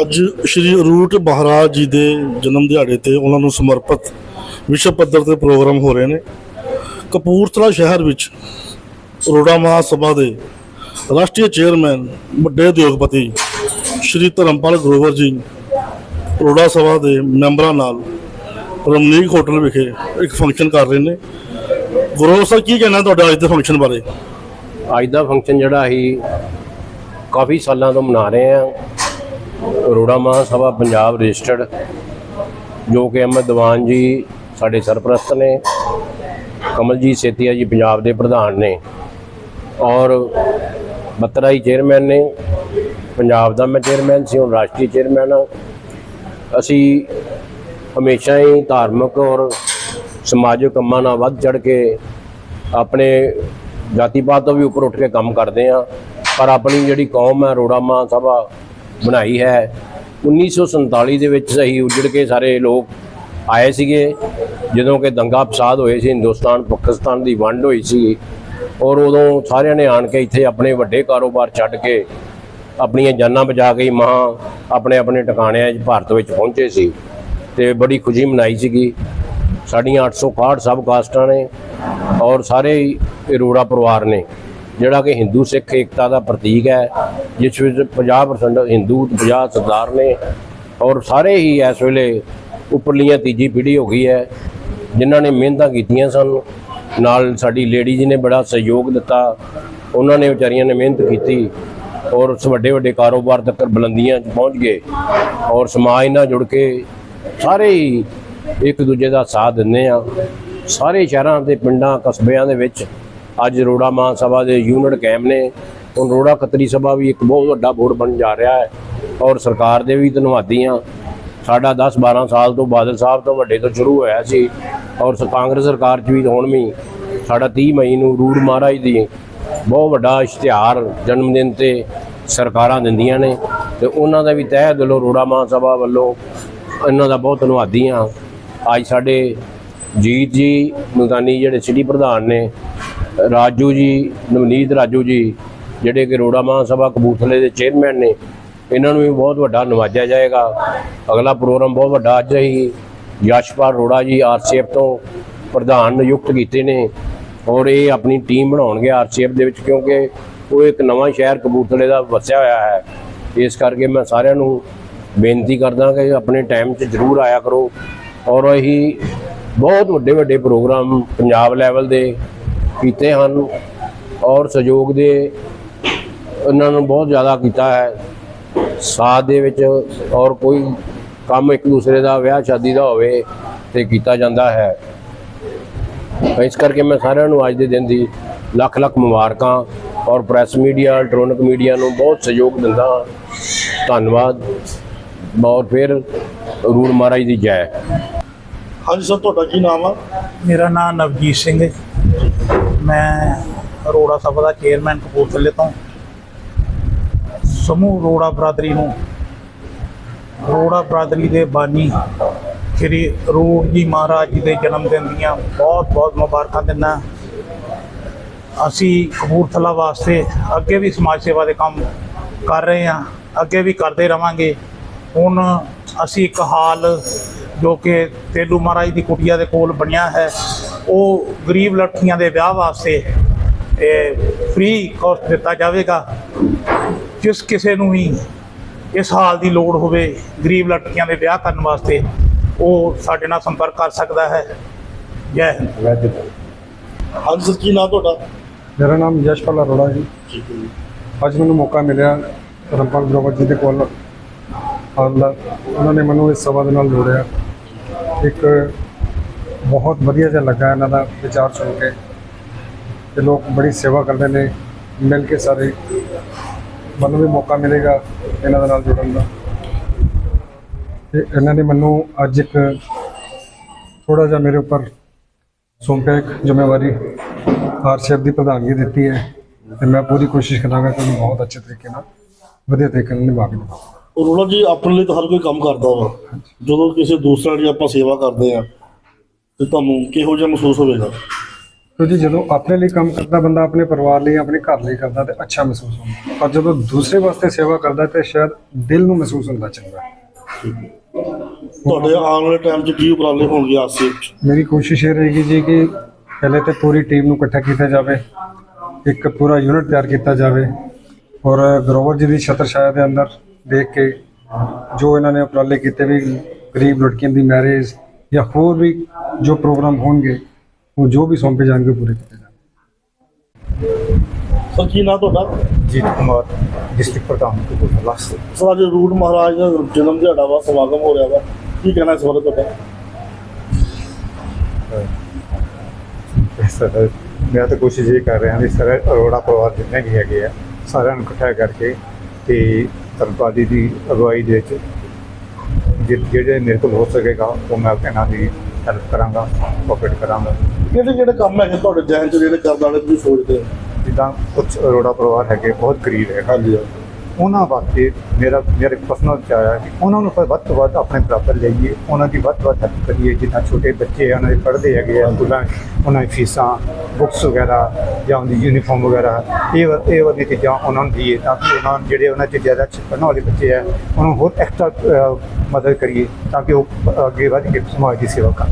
ਅੱਜ ਸ਼੍ਰੀ ਰੂਟ ਮਹਾਰਾਜ ਜੀ ਦੇ ਜਨਮ ਦਿਹਾੜੇ ਤੇ ਉਹਨਾਂ ਨੂੰ ਸਮਰਪਿਤ ਵਿਸ਼ਵ ਪੱਧਰ ਤੇ ਪ੍ਰੋਗਰਾਮ ਹੋ ਰਹੇ ਨੇ। ਕਪੂਰਥਲਾ ਸ਼ਹਿਰ ਵਿੱਚ ਰੋੜਾ ਮਹਾਸਭਾ ਦੇ ਰਾਸ਼ਟਰੀ ਚੇਅਰਮੈਨ, ਵੱਡੇ ਉਦਯੋਗਪਤੀ ਸ਼੍ਰੀ ਧਰਮਪਾਲ ਗਰੋਵਰ ਜੀ ਰੋੜਾ ਸਭਾ ਦੇ ਮੈਂਬਰਾਂ ਨਾਲ ਰਮਨੀਕ ਹੋਟਲ ਵਿਖੇ ਇੱਕ ਫੰਕਸ਼ਨ ਕਰ ਰਹੇ ਨੇ। ਗੁਰੂ ਸਾਹਿਬ, ਕੀ ਕਹਿਣਾ ਤੁਹਾਡਾ ਅੱਜ ਦੇ ਫੰਕਸ਼ਨ ਬਾਰੇ? ਅੱਜ ਦਾ ਫੰਕਸ਼ਨ ਜਿਹੜਾ ਅਸੀਂ ਕਾਫੀ ਸਾਲਾਂ ਤੋਂ ਮਨਾ ਰਹੇ ਹਾਂ। ਅਰੋੜਾ ਮਹਾਸਭਾ ਪੰਜਾਬ ਰਜਿਸਟਰਡ, ਜੋ ਕਿ ਅਹਿਮਦ ਦੀਵਾਨ ਜੀ ਸਾਡੇ ਸਰਪ੍ਰਸਤ ਨੇ, ਕਮਲਜੀਤ ਸੇਤੀਆ ਜੀ ਪੰਜਾਬ ਦੇ ਪ੍ਰਧਾਨ ਨੇ ਔਰ ਬੱਤਰਾ ਚੇਅਰਮੈਨ ਨੇ, ਪੰਜਾਬ ਦਾ ਮੈਂ ਚੇਅਰਮੈਨ ਸੀ, ਹੁਣ ਰਾਸ਼ਟਰੀ ਚੇਅਰਮੈਨ ਹਾਂ। ਅਸੀਂ ਹਮੇਸ਼ਾ ਹੀ ਧਾਰਮਿਕ ਔਰ ਸਮਾਜਿਕ ਕੰਮਾਂ ਨਾਲ ਵੱਧ ਚੜ ਕੇ ਆਪਣੇ ਜਾਤੀ ਪਾਤ ਤੋਂ ਵੀ ਉੱਪਰ ਉੱਠ ਕੇ ਕੰਮ ਕਰਦੇ ਆ ਪਰ ਆਪਣੀ ਜਿਹੜੀ ਕੌਮ ਹੈ ਰੋੜਾ ਮਾਂ ਸਭਾ ਬਣਾਈ ਹੈ। 1947 ਦੇ ਵਿੱਚ ਸਹੀ ਉੱਜੜ ਕੇ ਸਾਰੇ ਲੋਕ ਆਏ ਸੀਗੇ। ਜਦੋਂ ਕਿ ਦੰਗਾ ਫਸਾਦ ਹੋਏ ਸੀ, ਹਿੰਦੁਸਤਾਨ, ਪਾਕਿਸਤਾਨ ਦੀ ਵੰਡ ਹੋਈ ਸੀ। ਔਰ ਉਦੋਂ ਸਾਰਿਆਂ ਨੇ ਆਣ ਕੇ ਇੱਥੇ ਆਪਣੇ ਵੱਡੇ ਕਾਰੋਬਾਰ ਛੱਡ ਕੇ ਆਪਣੀਆਂ ਜਾਨਾਂ ਬਚਾ ਕੇ ਹੀ ਮਹਾਂ ਆਪਣੇ ਆਪਣੇ ਟਿਕਾਣਿਆਂ 'ਚ ਭਾਰਤ ਵਿੱਚ ਪਹੁੰਚੇ ਸੀ ਤੇ ਬੜੀ ਖੁਸ਼ੀ ਮਨਾਈ ਸੀਗੀ। ਸਾਡੀਆਂ 861 ਸਬ ਕਾਸਟਾਂ ਨੇ ਔਰ ਸਾਰੇ ਹੀ ਅਰੋੜਾ ਪਰਿਵਾਰ ਨੇ। ਜਿਹੜਾ ਕਿ ਹਿੰਦੂ ਸਿੱਖ ਏਕਤਾ ਦਾ ਪ੍ਰਤੀਕ ਹੈ, ਜਿਸ ਵਿੱਚ 50% ਹਿੰਦੂ ਤੇ 50 ਸਰਦਾਰ ਨੇ ਔਰ ਸਾਰੇ ਹੀ ਇਸ ਵੇਲੇ ਉੱਪਰਲੀਆਂ ਤੀਜੀ ਪੀੜ੍ਹੀ ਹੋ ਗਈ ਹੈ, ਜਿਨ੍ਹਾਂ ਨੇ ਮਿਹਨਤਾਂ ਕੀਤੀਆਂ ਸਨ। ਨਾਲ ਸਾਡੀ ਲੇਡੀਜ਼ ਨੇ ਬੜਾ ਸਹਿਯੋਗ ਦਿੱਤਾ। ਉਹਨਾਂ ਨੇ ਵਿਚਾਰੀਆਂ ਨੇ ਮਿਹਨਤ ਕੀਤੀ ਔਰ ਉਸ ਵੱਡੇ ਵੱਡੇ ਕਾਰੋਬਾਰ ਤੱਕ ਬੁਲੰਦੀਆਂ 'ਚ ਪਹੁੰਚ ਗਏ ਔਰ ਸਮਾਜ ਨਾਲ ਜੁੜ ਕੇ ਸਾਰੇ ਹੀ ਇੱਕ ਦੂਜੇ ਦਾ ਸਾਥ ਦਿੰਦੇ ਆ ਸਾਰੇ ਸ਼ਹਿਰਾਂ ਤੇ ਪਿੰਡਾਂ, ਕਸਬਿਆਂ ਦੇ ਵਿੱਚ ਅੱਜ ਰੋੜਾ ਮਾਂ ਸਭਾ ਦੇ ਯੂਨਿਟ ਕੈਂਪ ਨੇ। ਹੁਣ ਰੋੜਾ ਖੱਤਰੀ ਸਭਾ ਵੀ ਇੱਕ ਬਹੁਤ ਵੱਡਾ ਬੋਰਡ ਬਣ ਜਾ ਰਿਹਾ ਹੈ ਔਰ ਸਰਕਾਰ ਦੇ ਵੀ ਧੰਨਵਾਦੀ ਹਾਂ। ਸਾਡਾ 10 12 ਸਾਲ ਤੋਂ ਬਾਦਲ ਸਾਹਿਬ ਤੋਂ ਵੱਡੇ ਤੋਂ ਸ਼ੁਰੂ ਹੋਇਆ ਸੀ ਔਰ ਕਾਂਗਰਸ ਸਰਕਾਰ 'ਚ ਵੀ ਹੁਣ ਵੀ ਸਾਡਾ 30 ਮਈ ਨੂੰ ਰੂੜ ਮਹਾਰਾਜ ਦੀ ਬਹੁਤ ਵੱਡਾ ਇਸ਼ਤਿਹਾਰ ਜਨਮ ਦਿਨ ਤੇ ਸਰਕਾਰਾਂ ਦਿੰਦੀਆਂ ਨੇ ਤੇ ਉਹਨਾਂ ਦਾ ਵੀ ਤਹਿ ਦਿਲੋਂ ਰੋੜਾ ਮਾਂ ਸਭਾ ਵੱਲੋਂ ਇਹਨਾਂ ਦਾ ਬਹੁਤ ਧੰਨਵਾਦੀ ਹਾਂ। ਅੱਜ ਸਾਡੇ ਜੀਤ ਜੀ ਮੁਲਤਾਨੀ ਜਿਹੜੇ ਸਿਟੀ ਪ੍ਰਧਾਨ ਨੇ, ਰਾਜੂ ਜੀ, ਨਵਨੀਤ ਰਾਜੂ ਜੀ, ਜਿਹੜੇ ਕਿ ਰੋੜਾ ਮਹਾਂ ਸਭਾ ਕਬੂਤਲੇ ਦੇ ਚੇਅਰਮੈਨ ਨੇ, ਇਹਨਾਂ ਨੂੰ ਵੀ ਬਹੁਤ ਵੱਡਾ ਨਵਾਜਿਆ ਜਾਏਗਾ। ਅਗਲਾ ਪ੍ਰੋਗਰਾਮ ਬਹੁਤ ਵੱਡਾ ਅੱਜ ਹੀ ਯਸ਼ਪਾਲ ਰੋੜਾ ਜੀ ਆਰਸੀਐਫ ਤੋਂ ਪ੍ਰਧਾਨ ਨਿਯੁਕਤ ਕੀਤੇ ਨੇ ਔਰ ਇਹ ਆਪਣੀ ਟੀਮ ਬਣਾਉਣਗੇ ਆਰਸੀਐਫ ਦੇ ਵਿੱਚ ਕਿਉਂਕਿ ਉਹ ਇੱਕ ਨਵਾਂ ਸ਼ਹਿਰ ਕਬੂਤਲੇ ਦਾ ਵਸਿਆ ਹੋਇਆ ਹੈ। ਇਸ ਕਰਕੇ ਮੈਂ ਸਾਰਿਆਂ ਨੂੰ ਬੇਨਤੀ ਕਰਦਾ ਕਿ ਆਪਣੇ ਟਾਈਮ 'ਚ ਜ਼ਰੂਰ ਆਇਆ ਕਰੋ ਔਰ ਇਹੀ ਬਹੁਤ ਵੱਡੇ ਵੱਡੇ ਪ੍ਰੋਗਰਾਮ ਪੰਜਾਬ ਲੈਵਲ ਦੇ ਕੀਤੇ ਹਨ ਔਰ ਸਹਿਯੋਗ ਦੇ ਉਹਨਾਂ ਨੂੰ ਬਹੁਤ ਜ਼ਿਆਦਾ ਕੀਤਾ ਹੈ। ਸਾਥ ਦੇ ਵਿੱਚ ਔਰ ਕੋਈ ਕੰਮ ਇੱਕ ਦੂਸਰੇ ਦਾ, ਵਿਆਹ ਸ਼ਾਦੀ ਦਾ ਹੋਵੇ ਤੇ ਕੀਤਾ ਜਾਂਦਾ ਹੈ। ਇਸ ਕਰਕੇ ਮੈਂ ਸਾਰਿਆਂ ਨੂੰ ਅੱਜ ਦੇ ਦਿਨ ਦੀ ਲੱਖ ਲੱਖ ਮੁਬਾਰਕਾਂ ਔਰ ਪ੍ਰੈਸ ਮੀਡੀਆ, ਇਲੈਕਟ੍ਰੋਨਿਕ ਮੀਡੀਆ ਨੂੰ ਬਹੁਤ ਸਹਿਯੋਗ ਦਿੰਦਾ ਹਾਂ। ਧੰਨਵਾਦ। ਔਰ ਫਿਰ ਰੂੜ ਮਹਾਰਾਜ ਦੀ ਜੈ। ਹਾਂਜੀ ਸਰ, ਤੁਹਾਡਾ ਕੀ ਨਾਮ ਆ? ਮੇਰਾ ਨਾਮ ਨਵਜੀਤ ਸਿੰਘ ਹੈ ਮੈਂ ਅਰੋੜਾ ਸਭਾ ਦਾ ਚੇਅਰਮੈਨ ਕਪੂਰਥਲੇ ਤੋਂ। ਸਮੂਹ ਅਰੋੜਾ ਬਰਾਦਰੀ ਨੂੰ। ਅਰੋੜਾ ਬਰਾਦਰੀ ਦੇ ਬਾਨੀ ਸ਼੍ਰੀ ਰੂੜ ਜੀ ਮਹਾਰਾਜ ਜੀ ਦੇ ਜਨਮ ਦਿਨ ਦੀਆਂ ਬਹੁਤ ਬਹੁਤ ਮੁਬਾਰਕਾਂ ਦਿੰਦਾ। ਅਸੀਂ ਕਪੂਰਥਲਾ ਵਾਸਤੇ ਅੱਗੇ ਵੀ ਸਮਾਜ ਸੇਵਾ ਦੇ ਕੰਮ ਕਰ ਰਹੇ ਹਾਂ। ਅੱਗੇ ਵੀ ਕਰਦੇ ਰਵਾਂਗੇ। ਹੁਣ ਅਸੀਂ ਇੱਕ ਹਾਲ ਜੋ ਕਿ ਤੇਲੂ ਮਹਾਰਾਜ ਦੀ ਕੁਟੀਆ ਦੇ ਕੋਲ ਬਣਿਆ ਹੈ ਉਹ ਗਰੀਬ ਲੜਕੀਆਂ ਦੇ ਵਿਆਹ ਵਾਸਤੇ ਫ੍ਰੀ ਕੋਸਟ ਦਿੱਤਾ ਜਾਵੇਗਾ। ਜਿਸ ਕਿਸੇ ਨੂੰ ਵੀ ਇਸ ਹਾਲ ਦੀ ਲੋੜ ਹੋਵੇ ਗਰੀਬ ਲੜਕੀਆਂ ਦੇ ਵਿਆਹ ਕਰਨ ਵਾਸਤੇ ਉਹ ਸਾਡੇ ਨਾਲ ਸੰਪਰਕ ਕਰ ਸਕਦਾ ਹੈ। ਜੈ ਹਿੰਦ। ਹਾਂਜੀ ਕੀ ਨਾਮ ਤੁਹਾਡਾ? ਮੇਰਾ ਨਾਮ ਯਸ਼ਪਾਲ ਅਰੋੜਾ ਜੀ। ਅੱਜ ਮੈਨੂੰ ਮੌਕਾ ਮਿਲਿਆ ਰੰਪਾਲ ਗਰੋਵਰ ਜੀ ਦੇ ਕੋਲ। ਆਉਣ ਦਾ, ਉਹਨਾਂ ਨੇ ਮੈਨੂੰ ਇਸ ਸਭਾ ਦੇ ਨਾਲ ਜੋੜਿਆ। ਇੱਕ ਬਹੁਤ ਵਧੀਆ ਜਿਹਾ ਲੱਗਾ ਇਹਨਾਂ ਦਾ ਵਿਚਾਰ ਸੁਣ ਕੇ। ਤੇ ਲੋਕ ਬੜੀ ਸੇਵਾ ਕਰਦੇ ਨੇ, ਮਿਲ ਕੇ ਸਾਰੇ। ਮੈਨੂੰ ਵੀ ਮੌਕਾ ਮਿਲੇਗਾ ਇਹਨਾਂ ਦੇ ਨਾਲ ਜੁੜਨ ਦਾ। ਤੇ ਇਹਨਾਂ ਨੇ ਮੈਨੂੰ ਅੱਜ ਇੱਕ ਥੋੜਾ ਜਿਹਾ ਮੇਰੇ ਉੱਪਰ ਸੌਂਪਿਆ ਇੱਕ ਜ਼ਿੰਮੇਵਾਰੀ। ਆਰਸੀਐਫ ਦੀ ਪ੍ਰਧਾਨਗੀ ਦਿੱਤੀ ਹੈ। ਤੇ ਮੈਂ ਪੂਰੀ ਕੋਸ਼ਿਸ਼ ਕਰਾਂਗਾ ਕਿ ਉਹਨੂੰ ਬਹੁਤ ਅੱਛੇ ਤਰੀਕੇ ਨਾਲ, ਵਧੀਆ ਤਰੀਕੇ ਨਾਲ ਨਿਭਾ ਕੇ ਨਿਭਾਵਾਂ ਰੋਲਾ ਜੀ ਆਪਣੇ ਲਈ ਤਾਂ ਹਰ ਕੋਈ ਕੰਮ ਕਰਦਾ ਵਾ। ਜਦੋਂ ਕਿਸੇ ਦੂਸਰਾ ਦੀ ਆਪਾਂ ਸੇਵਾ ਕਰਦੇ ਆ ਤੇ ਤੁਹਾਨੂੰ ਕਿਹੋ ਜਿਹਾ ਮਹਿਸੂਸ ਹੋਵੇਗਾ? ਕਿਉਂਕਿ ਜਦੋਂ ਆਪਣੇ ਲਈ ਕੰਮ ਕਰਦਾ ਬੰਦਾ ਆਪਣੇ ਪਰਿਵਾਰ ਲਈ ਆਪਣੇ ਘਰ ਲਈ ਕਰਦਾ ਤੇ ਅੱਛਾ ਮਹਿਸੂਸ ਹੁੰਦਾ। ਪਰ ਜਦੋਂ ਦੂਸਰੇ ਵਾਸਤੇ ਸੇਵਾ ਕਰਦਾ ਤੇ ਸ਼ਾਇਦ ਦਿਲ ਨੂੰ ਮਹਿਸੂਸ ਹੁੰਦਾ ਚੰਗਾ। ਤੁਹਾਡੇ ਆਉਣ ਵਾਲੇ ਟਾਈਮ 'ਚ ਕੀ ਉਪਰਾਲੇ ਹੋਣਗੇ ਆਸੇ ਮੇਰੀ ਕੋਸ਼ਿਸ਼ ਇਹ ਰਹੇਗੀ ਜੀ ਕਿ ਪਹਿਲੇ ਤੇ ਪੂਰੀ ਟੀਮ ਨੂੰ ਇਕੱਠਾ ਕੀਤਾ ਜਾਵੇ ਇੱਕ ਪੂਰਾ ਯੂਨਿਟ ਤਿਆਰ ਕੀਤਾ ਜਾਵੇ। ਔਰ ਗਰੋਵਰ ਜੀ ਦੀ ਛਤਰ ਛਾਇਆ ਦੇ ਅੰਦਰ ਦੇਖ ਕੇ ਜੋ ਇਹਨਾਂ ਨੇ ਉਪਰਾਲੇ ਕੀਤੇ ਵੀ ਗਰੀਬ ਲੜਕੀਆਂ ਦੀ ਮੈਰਿਜ ਜਾਂ ਹੋਰ ਵੀ ਜੋ ਪ੍ਰੋਗਰਾਮ ਹੋਣਗੇ ਉਹ ਜੋ ਵੀ ਸੌਂਪੇ ਜਾਣਗੇ ਪੂਰੇ ਕੀਤੇ ਜਾਣਗੇ। ਸਰ ਕੀ ਨਾਂ ਤੁਹਾਡਾ? ਜੀਤ ਕੁਮਾਰ ਡਿਸਟ੍ਰਿਕਟ ਪ੍ਰਧਾਨ ਕਪੂਰਥਲਾ ਸਰ ਅੱਜ ਰੂਟ ਮਹਾਰਾਜ ਦਾ ਜਨਮ ਦਿਹਾੜਾ ਵਾ ਸਮਾਗਮ ਹੋ ਰਿਹਾ ਵਾ। ਕੀ ਕਹਿਣਾ ਇਸ ਬਾਰੇ ਤੁਹਾਡਾ? ਸਰ ਮੈਂ ਤਾਂ ਕੋਸ਼ਿਸ਼ ਇਹ ਕਰ ਰਿਹਾ ਵੀ ਸਾਰੇ ਅਰੋੜਾ ਪਰਿਵਾਰ ਜਿੰਨੇ ਵੀ ਹੈਗੇ ਆ ਸਾਰਿਆਂ ਨੂੰ ਇਕੱਠਾ ਕਰਕੇ ਤੇ ਧਰਮਪਾਲੀ ਦੀ ਅਗਵਾਈ ਦੇ ਵਿੱਚ ਜਿ- ਜਿਹੜੇ ਮੇਰੇ ਕੋਲ ਹੋ ਸਕੇਗਾ ਉਹ ਮੈਂ ਇਹਨਾਂ ਦੀ ਹੈਲਪ ਕਰਾਂਗਾ ਕੋਆਪਰੇਟ ਕਰਾਂਗਾ। ਕਿਹੜੇ ਕਿਹੜੇ ਕੰਮ ਹੈਗੇ ਤੁਹਾਡੇ ਜਹਿਨ 'ਚ? ਜਿਹੜੇ ਕਰਨ ਵਾਲੇ ਤੁਸੀਂ ਸੋਚਦੇ ਹੋ? ਜਿੱਦਾਂ ਕੁਝ ਅਰੋੜਾ ਪਰਿਵਾਰ ਹੈਗੇ ਬਹੁਤ ਗਰੀਬ ਹੈ ਹਾਂਜੀ। ਉਹਨਾਂ ਵਾਸਤੇ ਮੇਰਾ, ਮੇਰੇ ਪਰਸਨਲ ਵਿਚਾਰ ਹੈ ਕਿ ਉਹਨਾਂ ਨੂੰ ਵੱਧ ਤੋਂ ਵੱਧ ਆਪਣੇ ਬਰਾਬਰ ਲਈਏ ਉਹਨਾਂ ਦੀ ਵੱਧ ਤੋਂ ਵੱਧ ਹੈਲਪ ਕਰੀਏ, ਜਿੱਦਾਂ ਛੋਟੇ ਬੱਚੇ ਆ, ਉਹਨਾਂ ਦੇ ਪੜ੍ਹਦੇ ਹੈਗੇ ਆ, ਸਕੂਲਾਂ ਉਹਨਾਂ ਦੀ ਫੀਸਾਂ ਬੁੱਕਸ ਵਗੈਰਾ ਜਾਂ ਉਹਦੀ ਯੂਨੀਫਾਰਮ ਵਗੈਰਾ, ਇਹ ਵ- ਇਹ ਵਾਲੀ ਚੀਜ਼ਾਂ ਉਹਨਾਂ ਨੂੰ ਦੀਏ ਤਾਂ ਕਿ ਉਹਨਾਂ, ਜਿਹੜੇ ਉਹਨਾਂ 'ਚ ਜ਼ਿਆਦਾ ਅੱਛੇ ਪੜ੍ਹਨ ਵਾਲੇ ਬੱਚੇ ਆ, ਉਹਨਾਂ ਨੂੰ ਹੋਰ ਐਕਸਟਰਾ ਮਦਦ ਕਰੀਏ ਤਾਂ ਕਿ ਉਹ ਅੱਗੇ ਵੱਧ ਕੇ ਸਮਾਜ ਦੀ ਸੇਵਾ ਕਰ